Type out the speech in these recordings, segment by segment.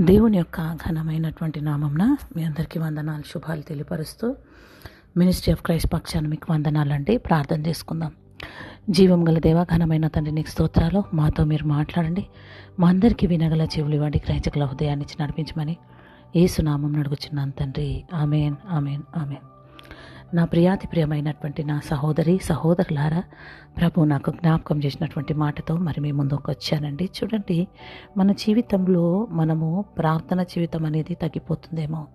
దేవుని యొక్క ఘనమైనటువంటి నామంన మీ అందరికీ వందనాలు శుభాలు తెలియపరుస్తూ మినిస్ట్రీ ఆఫ్ క్రైస్ట్ పక్షాన్ని మీకు వందనాలండి. ప్రార్థన చేసుకుందాం. జీవం గల దేవ ఘనమైన తండ్రి నీకు స్తోత్రాలు. మాతో మీరు మాట్లాడండి. మా అందరికీ వినగల జీవులు ఇవ్వండి. గ్రహించగల హృదయాన్ని నడిపించమని ఏసునామం నడుగుచున్నాను తండ్రి. Amen amen amen. నా ప్రియాతి ప్రియమైనటువంటి నా సహోదరి సహోదరులారా ప్రభు నాకు జ్ఞాపకం చేసినటువంటి మాటతో మరి మీ ముందుకు వచ్చానండి. చూడండి మన జీవితంలో మనము ప్రార్థన జీవితం అనేది తగ్గిపోతుందేమో.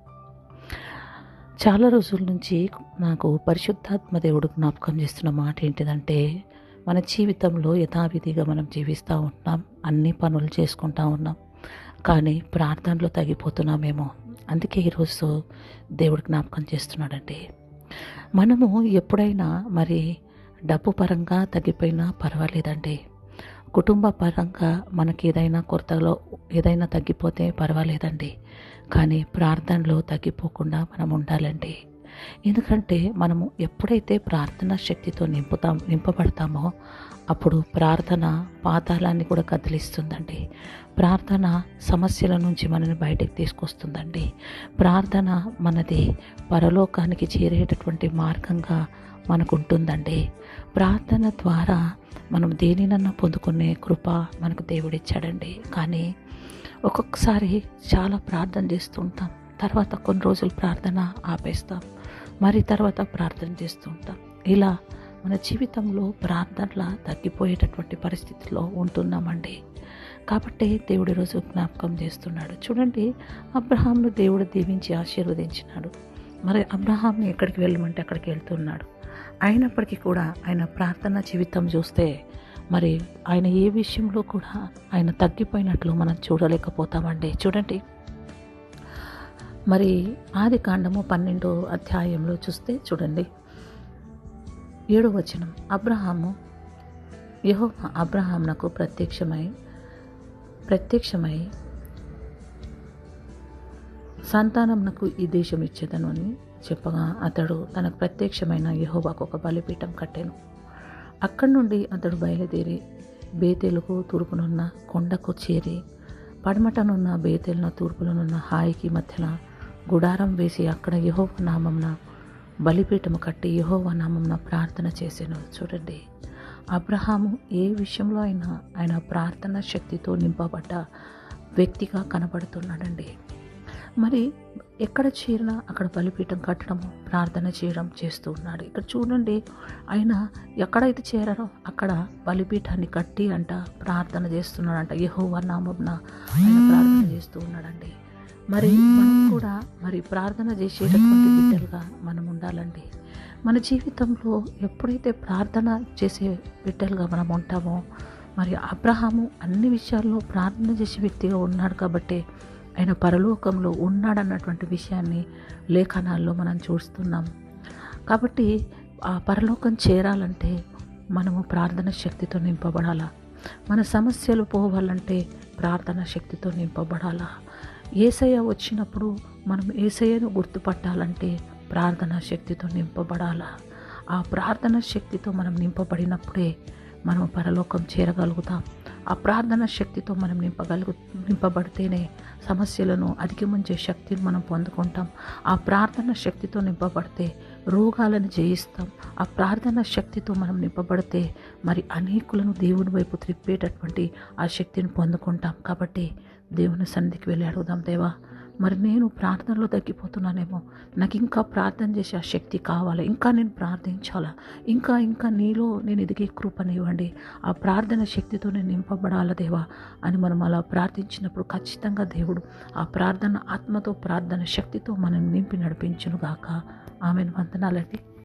చాలా రోజుల నుంచి నాకు పరిశుద్ధాత్మ దేవుడు జ్ఞాపకం చేస్తున్న మాట ఏంటిదంటే మన జీవితంలో యథావిధిగా మనం జీవిస్తూ ఉంటున్నాం అన్ని పనులు చేసుకుంటా ఉన్నాం కానీ ప్రార్థనలో తగ్గిపోతున్నామేమో. అందుకే ఈరోజు దేవుడు జ్ఞాపకం చేస్తున్నాడండి. మనము ఎప్పుడైనా మరి డబ్బు పరంగా తగ్గిపోయినా పర్వాలేదండి. కుటుంబ పరంగా మనకి ఏదైనా కొరతలో ఏదైనా తగ్గిపోతే పర్వాలేదండి. కానీ ప్రార్థనలో తగ్గిపోకుండా మనం ఉండాలండి. ఎందుకంటే మనము ఎప్పుడైతే ప్రార్థన శక్తితో నింపుతాం నింపబడతామో అప్పుడు ప్రార్థన పాతాళాన్ని కూడా కదిలిస్తుందండి. ప్రార్థన సమస్యల నుంచి మనని బయటకు తీసుకొస్తుందండి. ప్రార్థన మనది పరలోకానికి చేరేటటువంటి మార్గంగా మనకు ఉంటుందండి ప్రార్థన ద్వారా మనం దేనినన్నా పొందుకునే కృప మనకు దేవుడిచ్చాడండి. కానీ ఒక్కొక్కసారి చాలా ప్రార్థన చేస్తుంటాం తర్వాత కొన్ని రోజులు ప్రార్థన ఆపేస్తాం. మరి తర్వాత ప్రార్థన చేస్తూ ఉంటాం. ఇలా మన జీవితంలో ప్రార్థనలా తగ్గిపోయేటటువంటి పరిస్థితిలో ఉంటున్నామండి. కాబట్టి దేవుడి రోజు జ్ఞాపకం చేస్తున్నాడు. చూడండి అబ్రహాంను దేవుడు దీవించి ఆశీర్వదించినాడు. మరి అబ్రహాంని ఎక్కడికి వెళ్ళమంటే అక్కడికి వెళ్తున్నాడు. అయినప్పటికీ కూడా ఆయన ప్రార్థన జీవితం చూస్తే మరి ఆయన ఏ విషయంలో కూడా ఆయన తగ్గిపోయినట్లు మనం చూడలేకపోతామండి. చూడండి మరి ఆది కాండము పన్నెండో అధ్యాయంలో చూస్తే చూడండి. ఏడో వచనం. అబ్రహాము యహో అబ్రహాంనకు ప్రత్యక్షమై ప్రత్యక్షమై సంతానంనకు ఈ దేశం ఇచ్చేదను అని చెప్పగా అతడు తనకు ప్రత్యక్షమైన యహోవాకు ఒక బలిపీఠం కట్టాను. అక్కడి నుండి అతడు బయలుదేరి బేతేలుకు తూర్పునున్న కొండకు చేరి పడమటనున్న బేతేలున తూర్పులోనున్న హాయికి మధ్యన గుడారం వేసి అక్కడ యహోవ నామంన బలిపీఠము కట్టి యహోవ నామంన ప్రార్థన చేసాను. చూడండి అబ్రహాము ఏ విషయంలో అయినా ఆయన ప్రార్థన శక్తితో నింపబడ్డ వ్యక్తిగా కనబడుతున్నాడండి. మరి ఎక్కడ చేరినా అక్కడ బలిపీఠం కట్టడము ప్రార్థన చేయడం చేస్తూ ఉన్నాడు. ఇక్కడ చూడండి ఆయన ఎక్కడైతే చేరారో అక్కడ బలిపీఠాన్ని కట్టి అంట ప్రార్థన చేస్తున్నాడంట. యహోవ నామంన ఆయన ప్రార్థన చేస్తూ ఉన్నాడండి. మరి మనం కూడా మరి ప్రార్థన చేసేటటువంటి బిడ్డలుగా మనం ఉండాలండి. మన జీవితంలో ఎప్పుడైతే ప్రార్థన చేసే బిడ్డలుగా మనం ఉంటామో మరి అబ్రహాము అన్ని విషయాల్లో ప్రార్థన చేసే వ్యక్తిగా ఉన్నాడు కాబట్టి ఆయన పరలోకంలో ఉన్నాడన్నటువంటి విషయాన్ని లేఖనాల్లో మనం చూస్తున్నాం. కాబట్టి ఆ పరలోకం చేరాలంటే మనము ప్రార్థన శక్తితో నింపబడాలా? మన సమస్యలు పోవాలంటే ప్రార్థన శక్తితో నింపబడాలా? ఏసయ్య వచ్చినప్పుడు మనం ఏసయ్యను గుర్తుపట్టాలంటే ప్రార్థన శక్తితో నింపబడాలా? ఆ ప్రార్థన శక్తితో మనం నింపబడినప్పుడే మనం పరలోకం చేరగలుగుతాం. ఆ ప్రార్థన శక్తితో మనం నింపగలుగు నింపబడితేనే సమస్యలను అధిగమించే శక్తిని మనం పొందుకుంటాం. ఆ ప్రార్థన శక్తితో నింపబడితే రోగాలను జయిస్తాం. ఆ ప్రార్థన శక్తితో మనం నింపబడితే మరి అనేకులను దేవుని వైపు త్రిప్పేటటువంటి ఆ శక్తిని పొందుకుంటాం. కాబట్టి దేవుని సన్నిధికి వెళ్ళి అడుగుదాం దేవా. మరి నేను ప్రార్థనలో తగ్గిపోతున్నానేమో. నాకు ఇంకా ప్రార్థన చేసే ఆ శక్తి కావాలి. ఇంకా నేను ప్రార్థించాలా? ఇంకా ఇంకా నీలో నేను ఎదిగే కృపనివ్వండి. ఆ ప్రార్థన శక్తితో నేను నింపబడాల దేవా? అని మనం అలా ప్రార్థించినప్పుడు ఖచ్చితంగా దేవుడు ఆ ప్రార్థన ఆత్మతో ప్రార్థన శక్తితో మనం నింపి నడిపించునుగాక. ఆమెను. వందనాలండి.